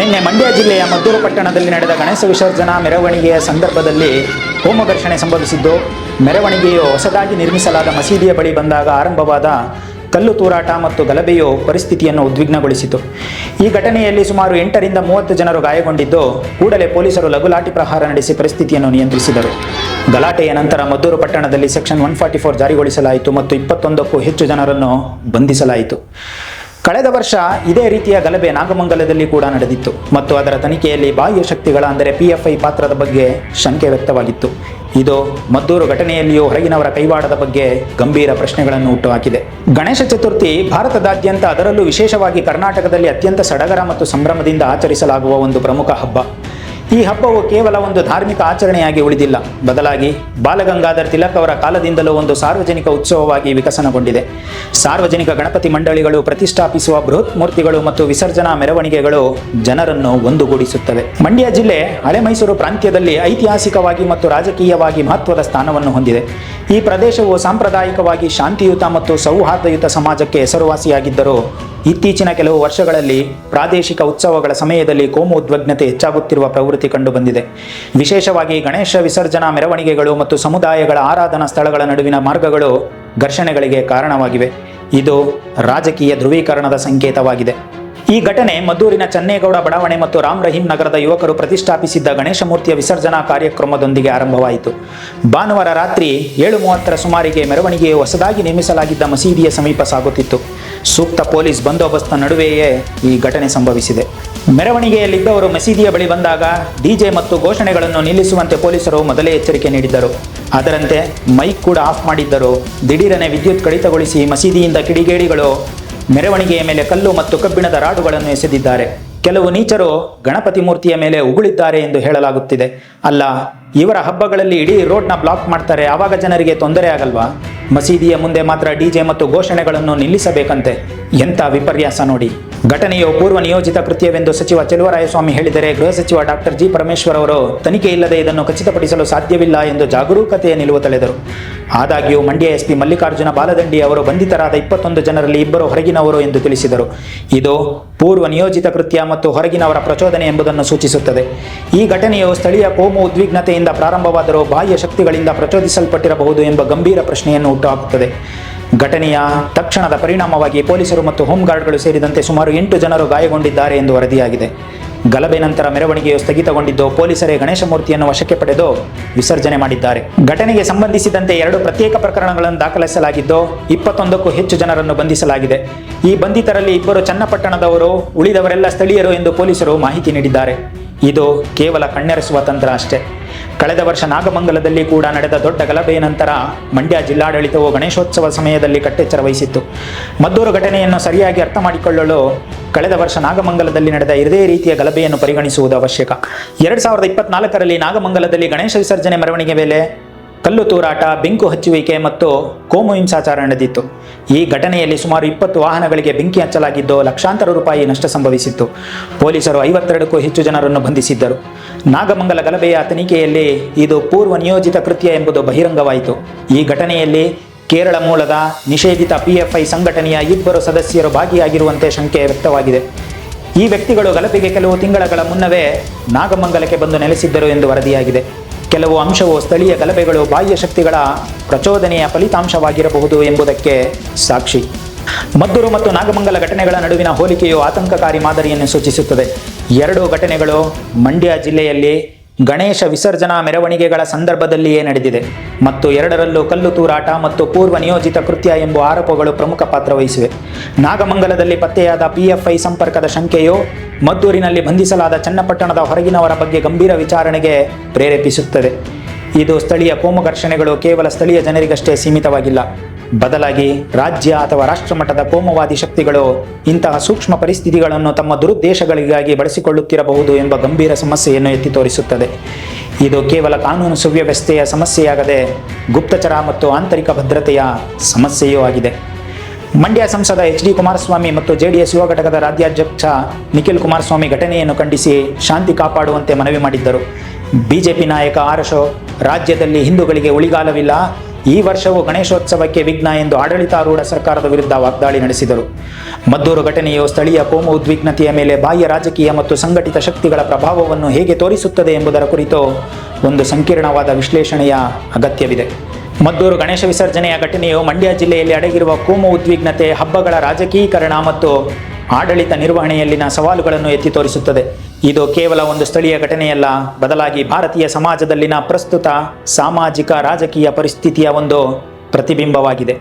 ನಿನ್ನೆ ಮಂಡ್ಯ ಜಿಲ್ಲೆಯ ಮದ್ದೂರು ಪಟ್ಟಣದಲ್ಲಿ ನಡೆದ ಗಣೇಶ ವಿಸರ್ಜನಾ ಮೆರವಣಿಗೆಯ ಸಂದರ್ಭದಲ್ಲಿ ಹೋಮ ಘರ್ಷಣೆ ಸಂಭವಿಸಿದ್ದು, ಮೆರವಣಿಗೆಯು ಹೊಸದಾಗಿ ನಿರ್ಮಿಸಲಾದ ಮಸೀದಿಯ ಬಳಿ ಬಂದಾಗ ಆರಂಭವಾದ ಕಲ್ಲು ತೂರಾಟ ಮತ್ತು ಗಲಭೆಯು ಪರಿಸ್ಥಿತಿಯನ್ನು ಉದ್ವಿಗ್ನಗೊಳಿಸಿತು. ಈ ಘಟನೆಯಲ್ಲಿ ಸುಮಾರು ಎಂಟರಿಂದ ಮೂವತ್ತು ಜನರು ಗಾಯಗೊಂಡಿದ್ದು, ಕೂಡಲೇ ಪೊಲೀಸರು ಲಘುಲಾಠಿ ಪ್ರಹಾರ ನಡೆಸಿ ಪರಿಸ್ಥಿತಿಯನ್ನು ನಿಯಂತ್ರಿಸಿದರು. ಗಲಾಟೆಯ ನಂತರ ಮದ್ದೂರು ಪಟ್ಟಣದಲ್ಲಿ ಸೆಕ್ಷನ್ ಒನ್ ಫಾರ್ಟಿ ಫೋರ್ ಜಾರಿಗೊಳಿಸಲಾಯಿತು ಮತ್ತು ಇಪ್ಪತ್ತೊಂದಕ್ಕೂ ಹೆಚ್ಚು ಜನರನ್ನು ಬಂಧಿಸಲಾಯಿತು. ಕಳೆದ ವರ್ಷ ಇದೇ ರೀತಿಯ ಗಲಭೆ ನಾಗಮಂಗಲದಲ್ಲಿ ಕೂಡ ನಡೆದಿತ್ತು. ಮತ್ತು ಅದರ ತನಿಖೆಯಲ್ಲಿ ಬಾಹ್ಯ ಶಕ್ತಿಗಳ ಅಂದರೆ ಪಿಎಫ್ಐ ಪಾತ್ರದ ಬಗ್ಗೆ ಶಂಕೆ ವ್ಯಕ್ತವಾಗಿತ್ತು. ಇದು ಮದ್ದೂರು ಘಟನೆಯಲ್ಲಿಯೂ ಹೊರಗಿನವರ ಕೈವಾಡದ ಬಗ್ಗೆ ಗಂಭೀರ ಪ್ರಶ್ನೆಗಳನ್ನು ಹುಟ್ಟುಹಾಕಿದೆ. ಗಣೇಶ ಚತುರ್ಥಿ ಭಾರತದಾದ್ಯಂತ ಅದರಲ್ಲೂ ವಿಶೇಷವಾಗಿ ಕರ್ನಾಟಕದಲ್ಲಿ ಅತ್ಯಂತ ಸಡಗರ ಮತ್ತು ಸಂಭ್ರಮದಿಂದ ಆಚರಿಸಲಾಗುವ ಒಂದು ಪ್ರಮುಖ ಹಬ್ಬ. ಈ ಹಬ್ಬವು ಕೇವಲ ಒಂದು ಧಾರ್ಮಿಕ ಆಚರಣೆಯಾಗಿ ಉಳಿದಿಲ್ಲ. ಬದಲಾಗಿ ಬಾಲಗಂಗಾಧರ್ ತಿಲಕ್ ಅವರ ಕಾಲದಿಂದಲೂ ಒಂದು ಸಾರ್ವಜನಿಕ ಉತ್ಸವವಾಗಿ ವಿಕಸನಗೊಂಡಿದೆ. ಸಾರ್ವಜನಿಕ ಗಣಪತಿ ಮಂಡಳಿಗಳು ಪ್ರತಿಷ್ಠಾಪಿಸುವ ಬೃಹತ್ ಮೂರ್ತಿಗಳು ಮತ್ತು ವಿಸರ್ಜನಾ ಮೆರವಣಿಗೆಗಳು ಜನರನ್ನು ಒಂದುಗೂಡಿಸುತ್ತವೆ. ಮಂಡ್ಯ ಜಿಲ್ಲೆ ಹಳೆ ಮೈಸೂರು ಪ್ರಾಂತ್ಯದಲ್ಲಿ ಐತಿಹಾಸಿಕವಾಗಿ ಮತ್ತು ರಾಜಕೀಯವಾಗಿ ಮಹತ್ವದ ಸ್ಥಾನವನ್ನು ಹೊಂದಿದೆ. ಈ ಪ್ರದೇಶವು ಸಾಂಪ್ರದಾಯಿಕವಾಗಿ ಶಾಂತಿಯುತ ಮತ್ತು ಸೌಹಾರ್ದಯುತ ಸಮಾಜಕ್ಕೆ ಹೆಸರುವಾಸಿಯಾಗಿದ್ದರೂ ಇತ್ತೀಚಿನ ಕೆಲವು ವರ್ಷಗಳಲ್ಲಿ ಪ್ರಾದೇಶಿಕ ಉತ್ಸವಗಳ ಸಮಯದಲ್ಲಿ ಕೋಮು ಉದ್ವಿಗ್ನತೆ ಹೆಚ್ಚಾಗುತ್ತಿರುವ ಪ್ರವೃತ್ತಿ ಕಂಡುಬಂದಿದೆ. ವಿಶೇಷವಾಗಿ ಗಣೇಶ ವಿಸರ್ಜನಾ ಮೆರವಣಿಗೆಗಳು ಮತ್ತು ಸಮುದಾಯಗಳ ಆರಾಧನಾ ಸ್ಥಳಗಳ ನಡುವಿನ ಮಾರ್ಗಗಳು ಘರ್ಷಣೆಗಳಿಗೆ ಕಾರಣವಾಗಿವೆ. ಇದು ರಾಜಕೀಯ ಧ್ರುವೀಕರಣದ ಸಂಕೇತವಾಗಿದೆ. ಈ ಘಟನೆ ಮದ್ದೂರಿನ ಚನ್ನೇಗೌಡ ಬಡಾವಣೆ ಮತ್ತು ರಾಮ್ ರಹೀಂ ನಗರದ ಯುವಕರು ಪ್ರತಿಷ್ಠಾಪಿಸಿದ್ದ ಗಣೇಶ ಮೂರ್ತಿಯ ವಿಸರ್ಜನಾ ಕಾರ್ಯಕ್ರಮದೊಂದಿಗೆ ಆರಂಭವಾಯಿತು. ಭಾನುವಾರ ರಾತ್ರಿ ಏಳು ಮೂವತ್ತರ ಸುಮಾರಿಗೆ ಮೆರವಣಿಗೆಯು ಹೊಸದಾಗಿ ನಿರ್ಮಿಸಲಾಗಿದ್ದ ಮಸೀದಿಯ ಸಮೀಪ ಸಾಗುತ್ತಿತ್ತು. ಸೂಕ್ತ ಪೊಲೀಸ್ ಬಂದೋಬಸ್ತ್ ನಡುವೆಯೇ ಈ ಘಟನೆ ಸಂಭವಿಸಿದೆ. ಮೆರವಣಿಗೆಯಲ್ಲಿದ್ದವರು ಮಸೀದಿಯ ಬಳಿ ಬಂದಾಗ ಡಿಜೆ ಮತ್ತು ಘೋಷಣೆಗಳನ್ನು ನಿಲ್ಲಿಸುವಂತೆ ಪೊಲೀಸರು ಮೊದಲೇ ಎಚ್ಚರಿಕೆ ನೀಡಿದ್ದರು. ಅದರಂತೆ ಮೈಕ್ ಕೂಡ ಆಫ್ ಮಾಡಿದ್ದರು. ದಿಢೀರನೆ ವಿದ್ಯುತ್ ಕಡಿತಗೊಳಿಸಿ ಮಸೀದಿಯಿಂದ ಕಿಡಿಗೇಡಿಗಳು ಮೆರವಣಿಗೆಯ ಮೇಲೆ ಕಲ್ಲು ಮತ್ತು ಕಬ್ಬಿಣದ ರಾಡುಗಳನ್ನು ಎಸೆದಿದ್ದಾರೆ. ಕೆಲವು ನೀಚರು ಗಣಪತಿ ಮೂರ್ತಿಯ ಮೇಲೆ ಉಗುಳಿದ್ದಾರೆ ಎಂದು ಹೇಳಲಾಗುತ್ತಿದೆ. ಅಲ್ಲ ಇವರ ಹಬ್ಬಗಳಲ್ಲಿ ಇಡೀ ರೋಡ್ನ ಬ್ಲಾಕ್ ಮಾಡ್ತಾರೆ. ಆವಾಗ ಜನರಿಗೆ ತೊಂದರೆ ಆಗಲ್ವಾ? ಮಸೀದಿಯ ಮುಂದೆ ಮಾತ್ರ ಡಿಜೆ ಮತ್ತು ಘೋಷಣೆಗಳನ್ನು ನಿಲ್ಲಿಸಬೇಕಂತೆ. ಎಂಥ ವಿಪರ್ಯಾಸ ನೋಡಿ. ಘಟನೆಯು ಪೂರ್ವ ನಿಯೋಜಿತ ಕೃತ್ಯವೆಂದು ಸಚಿವ ಚೆಲುವರಾಯಸ್ವಾಮಿ ಹೇಳಿದರೆ ಗೃಹ ಸಚಿವ ಡಾಕ್ಟರ್ ಜಿ ಪರಮೇಶ್ವರ್ ಅವರು, ತನಿಖೆ ಇಲ್ಲದೆ ಇದನ್ನು ಖಚಿತಪಡಿಸಲು ಸಾಧ್ಯವಿಲ್ಲ ಎಂದು ಜಾಗರೂಕತೆಯ ನಿಲುವು ತಳೆದರು. ಆದಾಗ್ಯೂ ಮಂಡ್ಯ ಎಸ್ಪಿ ಮಲ್ಲಿಕಾರ್ಜುನ ಬಾಲದಂಡಿ ಅವರು ಬಂಧಿತರಾದ ಇಪ್ಪತ್ತೊಂದು ಜನರಲ್ಲಿ ಇಬ್ಬರು ಹೊರಗಿನವರು ಎಂದು ತಿಳಿಸಿದರು. ಇದು ಪೂರ್ವ ನಿಯೋಜಿತ ಕೃತ್ಯ ಮತ್ತು ಹೊರಗಿನವರ ಪ್ರಚೋದನೆ ಎಂಬುದನ್ನು ಸೂಚಿಸುತ್ತದೆ. ಈ ಘಟನೆಯು ಸ್ಥಳೀಯ ಕೋಮು ಉದ್ವಿಗ್ನತೆಯಿಂದ ಪ್ರಾರಂಭವಾದರೂ ಬಾಹ್ಯ ಶಕ್ತಿಗಳಿಂದ ಪ್ರಚೋದಿಸಲ್ಪಟ್ಟಿರಬಹುದು ಎಂಬ ಗಂಭೀರ ಪ್ರಶ್ನೆಯನ್ನು ಹುಟ್ಟುಹಾಕುತ್ತದೆ ಘಟನೆಯ ತಕ್ಷಣದ ಪರಿಣಾಮವಾಗಿ ಪೊಲೀಸರು ಮತ್ತು ಹೋಮ್ಗಾರ್ಡ್ಗಳು ಸೇರಿದಂತೆ ಸುಮಾರು ಎಂಟು ಜನರು ಗಾಯಗೊಂಡಿದ್ದಾರೆ ಎಂದು ವರದಿಯಾಗಿದೆ. ಗಲಭೆ ನಂತರ ಮೆರವಣಿಗೆಯು ಸ್ಥಗಿತಗೊಂಡಿದ್ದು ಪೊಲೀಸರೇ ಗಣೇಶ ಮೂರ್ತಿಯನ್ನು ವಶಕ್ಕೆ ಪಡೆದು ವಿಸರ್ಜನೆ ಮಾಡಿದ್ದಾರೆ. ಘಟನೆಗೆ ಸಂಬಂಧಿಸಿದಂತೆ ಎರಡು ಪ್ರತ್ಯೇಕ ಪ್ರಕರಣಗಳನ್ನು ದಾಖಲಿಸಲಾಗಿದ್ದು ಇಪ್ಪತ್ತೊಂದಕ್ಕೂ ಹೆಚ್ಚು ಜನರನ್ನು ಬಂಧಿಸಲಾಗಿದೆ. ಈ ಬಂಧಿತರಲ್ಲಿ ಇಬ್ಬರು ಚನ್ನಪಟ್ಟಣದವರು, ಉಳಿದವರೆಲ್ಲ ಸ್ಥಳೀಯರು ಎಂದು ಪೊಲೀಸರು ಮಾಹಿತಿ ನೀಡಿದ್ದಾರೆ. ಇದು ಕೇವಲ ಕಣ್ಣೆರೆಸುವ ತಂತ್ರ ಅಷ್ಟೇ. ಕಳೆದ ವರ್ಷ ನಾಗಮಂಗಲದಲ್ಲಿ ಕೂಡ ನಡೆದ ದೊಡ್ಡ ಗಲಭೆಯ ನಂತರ ಮಂಡ್ಯ ಜಿಲ್ಲಾಡಳಿತವು ಗಣೇಶೋತ್ಸವ ಸಮಯದಲ್ಲಿ ಕಟ್ಟೆಚ್ಚರ ವಹಿಸಿತ್ತು. ಮದ್ದೂರು ಘಟನೆಯನ್ನು ಸರಿಯಾಗಿ ಅರ್ಥ ಮಾಡಿಕೊಳ್ಳಲು ಕಳೆದ ವರ್ಷ ನಾಗಮಂಗಲದಲ್ಲಿ ನಡೆದ ಇದೇ ರೀತಿಯ ಗಲಭೆಯನ್ನು ಪರಿಗಣಿಸುವುದು ಅವಶ್ಯಕ. ಎರಡು ಸಾವಿರದ ಇಪ್ಪತ್ನಾಲ್ಕರಲ್ಲಿ ನಾಗಮಂಗಲದಲ್ಲಿ ಗಣೇಶ ವಿಸರ್ಜನೆ ಮೆರವಣಿಗೆ ವೇಳೆ ಕಲ್ಲು ತೂರಾಟ, ಬೆಂಕು ಹಚ್ಚುವಿಕೆ ಮತ್ತು ಕೋಮು ಹಿಂಸಾಚಾರ ನಡೆದಿತ್ತು. ಈ ಘಟನೆಯಲ್ಲಿ ಸುಮಾರು ಇಪ್ಪತ್ತು ವಾಹನಗಳಿಗೆ ಬೆಂಕಿ ಹಚ್ಚಲಾಗಿದ್ದು ಲಕ್ಷಾಂತರ ರೂಪಾಯಿ ನಷ್ಟ ಸಂಭವಿಸಿತ್ತು. ಪೊಲೀಸರು ಐವತ್ತೆರಡಕ್ಕೂ ಹೆಚ್ಚು ಜನರನ್ನು ಬಂಧಿಸಿದ್ದರು. ನಾಗಮಂಗಲ ಗಲಭೆಯ ತನಿಖೆಯಲ್ಲಿ ಇದು ಪೂರ್ವ ನಿಯೋಜಿತ ಕೃತ್ಯ ಎಂಬುದು ಬಹಿರಂಗವಾಯಿತು. ಈ ಘಟನೆಯಲ್ಲಿ ಕೇರಳ ಮೂಲದ ನಿಷೇಧಿತ ಪಿಎಫ್ಐ ಸಂಘಟನೆಯ ಇಬ್ಬರು ಸದಸ್ಯರು ಭಾಗಿಯಾಗಿರುವಂತೆ ಶಂಕೆ ವ್ಯಕ್ತವಾಗಿದೆ. ಈ ವ್ಯಕ್ತಿಗಳು ಗಲಭೆಗೆ ಕೆಲವು ತಿಂಗಳ ಮುನ್ನವೇ ನಾಗಮಂಗಲಕ್ಕೆ ಬಂದು ನೆಲೆಸಿದ್ದರು ಎಂದು ವರದಿಯಾಗಿದೆ. ಕೆಲವು ಅಂಶವು ಸ್ಥಳೀಯ ಗಲಭೆಗಳು ಬಾಹ್ಯ ಶಕ್ತಿಗಳ ಪ್ರಚೋದನೆಯ ಫಲಿತಾಂಶವಾಗಿರಬಹುದು ಎಂಬುದಕ್ಕೆ ಸಾಕ್ಷಿ. ಮದ್ದೂರು ಮತ್ತು ನಾಗಮಂಗಲ ಘಟನೆಗಳ ನಡುವಿನ ಹೋಲಿಕೆಯು ಆತಂಕಕಾರಿ ಮಾದರಿಯನ್ನು ಸೂಚಿಸುತ್ತದೆ. ಎರಡೂ ಘಟನೆಗಳು ಮಂಡ್ಯ ಜಿಲ್ಲೆಯಲ್ಲಿ ಗಣೇಶ ವಿಸರ್ಜನಾ ಮೆರವಣಿಗೆಗಳ ಸಂದರ್ಭದಲ್ಲಿಯೇ ನಡೆದಿದೆ ಮತ್ತು ಎರಡರಲ್ಲೂ ಕಲ್ಲು ತೂರಾಟ ಮತ್ತು ಪೂರ್ವ ನಿಯೋಜಿತ ಕೃತ್ಯ ಎಂಬ ಆರೋಪಗಳು ಪ್ರಮುಖ ಪಾತ್ರ ವಹಿಸಿವೆ. ನಾಗಮಂಗಲದಲ್ಲಿ ಪತ್ತೆಯಾದ ಪಿಎಫ್ಐ ಸಂಪರ್ಕದ ಶಂಕೆಯು ಮದ್ದೂರಿನಲ್ಲಿ ಬಂಧಿಸಲಾದ ಚನ್ನಪಟ್ಟಣದ ಹೊರಗಿನವರ ಬಗ್ಗೆ ಗಂಭೀರ ವಿಚಾರಣೆಗೆ ಪ್ರೇರೇಪಿಸುತ್ತದೆ. ಇದು ಸ್ಥಳೀಯ ಕೋಮು ಘರ್ಷಣೆಗಳು ಕೇವಲ ಸ್ಥಳೀಯ ಜನರಿಗಷ್ಟೇ ಸೀಮಿತವಾಗಿಲ್ಲ. ಬದಲಾಗಿ ರಾಜ್ಯ ಅಥವಾ ರಾಷ್ಟ್ರಮಟ್ಟದ ಕೋಮುವಾದಿ ಶಕ್ತಿಗಳು ಇಂತಹ ಸೂಕ್ಷ್ಮ ಪರಿಸ್ಥಿತಿಗಳನ್ನು ತಮ್ಮ ದುರುದ್ದೇಶಗಳಿಗಾಗಿ ಬಳಸಿಕೊಳ್ಳುತ್ತಿರಬಹುದು ಎಂಬ ಗಂಭೀರ ಸಮಸ್ಯೆಯನ್ನು ಎತ್ತಿ ತೋರಿಸುತ್ತದೆ. ಇದು ಕೇವಲ ಕಾನೂನು ಸುವ್ಯವಸ್ಥೆಯ ಸಮಸ್ಯೆಯಾಗದೆ ಗುಪ್ತಚರ ಮತ್ತು ಆಂತರಿಕ ಭದ್ರತೆಯ ಸಮಸ್ಯೆಯೂ ಆಗಿದೆ. ಮಂಡ್ಯ ಸಂಸದ ಎಚ್ ಡಿ ಕುಮಾರಸ್ವಾಮಿ ಮತ್ತು ಜೆಡಿಎಸ್ ಯುವ ಘಟಕದ ರಾಜ್ಯಾಧ್ಯಕ್ಷ ನಿಖಿಲ್ ಕುಮಾರಸ್ವಾಮಿ ಘಟನೆಯನ್ನು ಖಂಡಿಸಿ ಶಾಂತಿ ಕಾಪಾಡುವಂತೆ ಮನವಿ ಮಾಡಿದ್ದರು. ಬಿಜೆಪಿ ನಾಯಕ ಆರ್ ರಾಜ್ಯದಲ್ಲಿ ಹಿಂದೂಗಳಿಗೆ ಉಳಿಗಾಲವಿಲ್ಲ. ಈ ವರ್ಷವೂ ಗಣೇಶೋತ್ಸವಕ್ಕೆ ವಿಘ್ನ ಎಂದು ಆಡಳಿತಾರೂಢ ಸರ್ಕಾರದ ವಿರುದ್ಧ ವಾಗ್ದಾಳಿ ನಡೆಸಿದರು. ಮದ್ದೂರು ಘಟನೆಯು ಸ್ಥಳೀಯ ಕೋಮು ಉದ್ವಿಗ್ನತೆಯ ಮೇಲೆ ಬಾಹ್ಯ ರಾಜಕೀಯ ಮತ್ತು ಸಂಘಟಿತ ಶಕ್ತಿಗಳ ಪ್ರಭಾವವನ್ನು ಹೇಗೆ ತೋರಿಸುತ್ತದೆ ಎಂಬುದರ ಕುರಿತು ಒಂದು ಸಂಕೀರ್ಣವಾದ ವಿಶ್ಲೇಷಣೆಯ ಅಗತ್ಯವಿದೆ. ಮದ್ದೂರು ಗಣೇಶ ವಿಸರ್ಜನೆಯ ಘಟನೆಯು ಮಂಡ್ಯ ಜಿಲ್ಲೆಯಲ್ಲಿ ಅಡಗಿರುವ ಕೋಮು ಉದ್ವಿಗ್ನತೆ, ಹಬ್ಬಗಳ ರಾಜಕೀಕರಣ ಮತ್ತು ಆಡಳಿತ ನಿರ್ವಹಣೆಯಲ್ಲಿನ ಸವಾಲುಗಳನ್ನು ಎತ್ತಿ ತೋರಿಸುತ್ತದೆ. ಇದು ಕೇವಲ ಒಂದು ಸ್ಥಳೀಯ ಘಟನೆಯಲ್ಲ, ಬದಲಾಗಿ ಭಾರತೀಯ ಸಮಾಜದಲ್ಲಿನ ಪ್ರಸ್ತುತ ಸಾಮಾಜಿಕ ರಾಜಕೀಯ ಪರಿಸ್ಥಿತಿಯ ಒಂದು ಪ್ರತಿಬಿಂಬವಾಗಿದೆ.